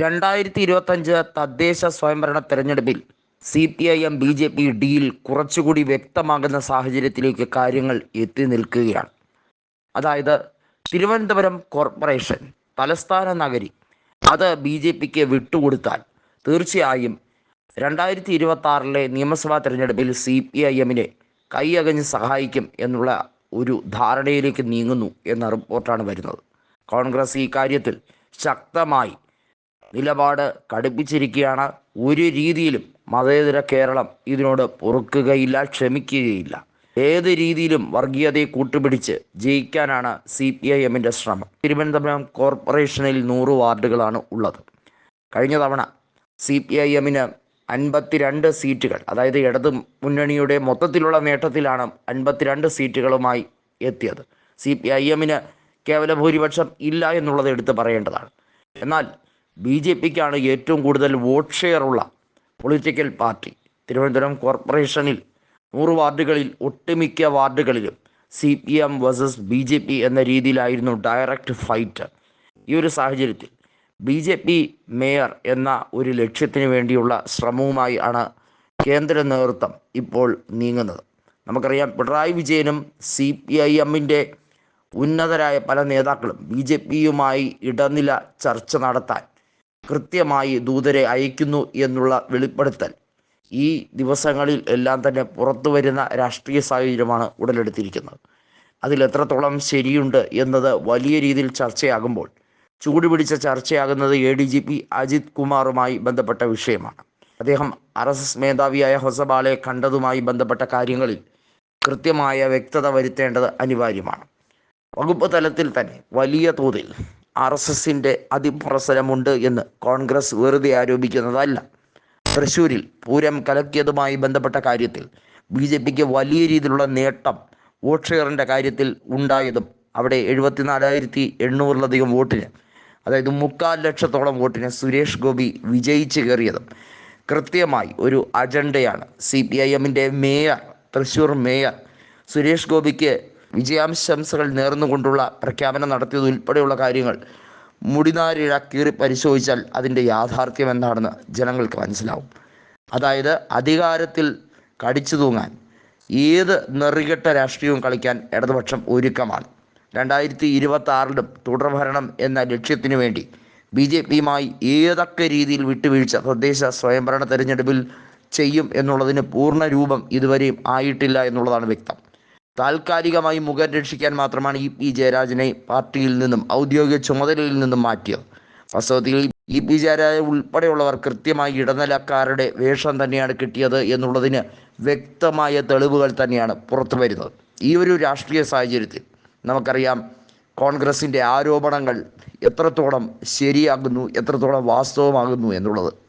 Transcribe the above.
രണ്ടായിരത്തി ഇരുപത്തഞ്ച് തദ്ദേശ സ്വയംഭരണ തെരഞ്ഞെടുപ്പിൽ C P I M B J P ഡിയിൽ കുറച്ചുകൂടി വ്യക്തമാകുന്ന സാഹചര്യത്തിലേക്ക് കാര്യങ്ങൾ എത്തി നിൽക്കുകയാണ്. അതായത് തിരുവനന്തപുരം കോർപ്പറേഷൻ തലസ്ഥാന നഗരി അത് ബി ജെ പിക്ക് വിട്ടുകൊടുത്താൽ തീർച്ചയായും രണ്ടായിരത്തി ഇരുപത്തി ആറിലെ നിയമസഭാ തെരഞ്ഞെടുപ്പിൽ സി പി ഐ എമ്മിനെ കൈയകഞ്ഞ് സഹായിക്കും എന്നുള്ള ഒരു ധാരണയിലേക്ക് നീങ്ങുന്നു എന്ന റിപ്പോർട്ടാണ് വരുന്നത്. കോൺഗ്രസ് ഈ കാര്യത്തിൽ ശക്തമായി നിലപാട് കടുപ്പിച്ചിരിക്കുകയാണ്. ഒരു രീതിയിലും മതേതര കേരളം ഇതിനോട് പൊറുക്കുകയില്ല ക്ഷമിക്കുകയില്ല. ഏത് രീതിയിലും വർഗീയതയെ കൂട്ടുപിടിച്ച് ജയിക്കാനാണ് സി പി ഐ എമ്മിന്റെ ശ്രമം. തിരുവനന്തപുരം കോർപ്പറേഷനിൽ നൂറ് വാർഡുകളാണ് ഉള്ളത്. കഴിഞ്ഞ തവണ സി പി ഐ എമ്മിന് അൻപത്തിരണ്ട് സീറ്റുകൾ അതായത് ഇടതു മുന്നണിയുടെ മൊത്തത്തിലുള്ള നേട്ടത്തിലാണ് അൻപത്തിരണ്ട് സീറ്റുകളുമായി എത്തിയത്. സി പി ഐ എമ്മിന് കേവല ഭൂരിപക്ഷം ഇല്ല എന്നുള്ളത് എടുത്ത് പറയേണ്ടതാണ്. എന്നാൽ ബി ജെ പിക്കാണ് ഏറ്റവും കൂടുതൽ വോട്ട് ഷെയർ ഉള്ള പൊളിറ്റിക്കൽ പാർട്ടി. തിരുവനന്തപുരം കോർപ്പറേഷനിൽ നൂറ് വാർഡുകളിൽ ഒട്ടുമിക്ക വാർഡുകളിലും C P M versus B J P എന്ന രീതിയിലായിരുന്നു ഡയറക്റ്റ് ഫൈറ്റ്. ഈ ഒരു സാഹചര്യത്തിൽ ബി ജെ പി മേയർ എന്ന ഒരു ലക്ഷ്യത്തിന് വേണ്ടിയുള്ള ശ്രമവുമായി ആണ് കേന്ദ്ര നേതൃത്വം ഇപ്പോൾ നീങ്ങുന്നത്. നമുക്കറിയാം പിണറായി വിജയനും സി പി ഐ എമ്മിന്റെ ഉന്നതരായ പല നേതാക്കളും ബി ജെ പിയുമായി ഇടനില ചർച്ച നടത്താൻ കൃത്യമായി ദൂതരെ അയക്കുന്നു എന്നുള്ള വെളിപ്പെടുത്തൽ. ഈ ദിവസങ്ങളിൽ എല്ലാം തന്നെ പുറത്തു വരുന്ന രാഷ്ട്രീയ സാഹചര്യമാണ് ഉടലെടുത്തിരിക്കുന്നത്. അതിൽ എത്രത്തോളം ശരിയുണ്ട് എന്നത് വലിയ രീതിയിൽ ചർച്ചയാകുമ്പോൾ ചൂടുപിടിച്ച ചർച്ചയാകുന്നത് A D G P Ajith കുമാറുമായി ബന്ധപ്പെട്ട വിഷയമാണ്. അദ്ദേഹം ആർ എസ് എസ് മേധാവിയായ ഹൊസബാലെ കണ്ടതുമായി ബന്ധപ്പെട്ട കാര്യങ്ങളിൽ കൃത്യമായ വ്യക്തത വരുത്തേണ്ടത് അനിവാര്യമാണ്. വകുപ്പ് തലത്തിൽ തന്നെ വലിയ തോതിൽ ആർ എസ് എസിന്റെ അതിപ്രസരമുണ്ട് എന്ന് കോൺഗ്രസ് വെറുതെ ആരോപിക്കുന്നതല്ല. തൃശ്ശൂരിൽ പൂരം കലക്കിയതുമായി ബന്ധപ്പെട്ട കാര്യത്തിൽ ബി ജെ പിക്ക് വലിയ രീതിയിലുള്ള നേട്ടം വോട്ട് ഷെയറിന്റെ കാര്യത്തിൽ ഉണ്ടായതും അവിടെ എഴുപത്തിനാലായിരത്തി എണ്ണൂറിലധികം വോട്ടിന് അതായത് മുക്കാൽ ലക്ഷത്തോളം വോട്ടിന് സുരേഷ് ഗോപി വിജയിച്ചു കയറിയതും കൃത്യമായി ഒരു അജണ്ടയാണ്. സി പി ഐ എമ്മിന്റെ മേയർ തൃശ്ശൂർ മേയർ സുരേഷ് ഗോപിക്ക് വിജയാശംസകൾ നേർന്നുകൊണ്ടുള്ള പ്രഖ്യാപനം നടത്തിയത് ഉൾപ്പെടെയുള്ള കാര്യങ്ങൾ മുടിനാരിഴ കീറി പരിശോധിച്ചാൽ അതിന്റെ യാഥാർത്ഥ്യം എന്താണെന്ന് ജനങ്ങൾക്ക് മനസ്സിലാവും. അതായത് അധികാരത്തിൽ കടിച്ചു തൂങ്ങാൻ ഏത് നെറികെട്ട രാഷ്ട്രീയവും കളിക്കാൻ ഇടതുപക്ഷം ഒരുക്കമാണ്. രണ്ടായിരത്തി ഇരുപത്തി ആറിലും തുടർഭരണം എന്ന ലക്ഷ്യത്തിനു വേണ്ടി ബി ജെ പിയുമായി ഏതൊക്കെ രീതിയിൽ വിട്ടുവീഴ്ച തദ്ദേശ സ്വയംഭരണ തെരഞ്ഞെടുപ്പിൽ ചെയ്യും എന്നുള്ളതിന് പൂർണ രൂപം ഇതുവരെയും ആയിട്ടില്ല എന്നുള്ളതാണ് വ്യക്തം. താൽക്കാലികമായി മുഖം രക്ഷിക്കാൻ മാത്രമാണ് ഇ പി ജയരാജനെ പാർട്ടിയിൽ നിന്നും ഔദ്യോഗിക ചുമതലയിൽ നിന്നും മാറ്റിയത്. വാസ്തവത്തിൽ ഇ പി ജയരാജ ഉൾപ്പെടെയുള്ളവർ കൃത്യമായി ഇടനിലക്കാരുടെ വേഷം തന്നെയാണ് കിട്ടിയത് എന്നുള്ളതിന് വ്യക്തമായ തെളിവുകൾ തന്നെയാണ് പുറത്തു വരുന്നത്. ഈ ഒരു രാഷ്ട്രീയ സാഹചര്യത്തിൽ നമുക്കറിയാം കോൺഗ്രസിന്റെ ആരോപണങ്ങൾ എത്രത്തോളം ശരിയാകുന്നു എത്രത്തോളം വാസ്തവമാകുന്നു എന്നുള്ളത്.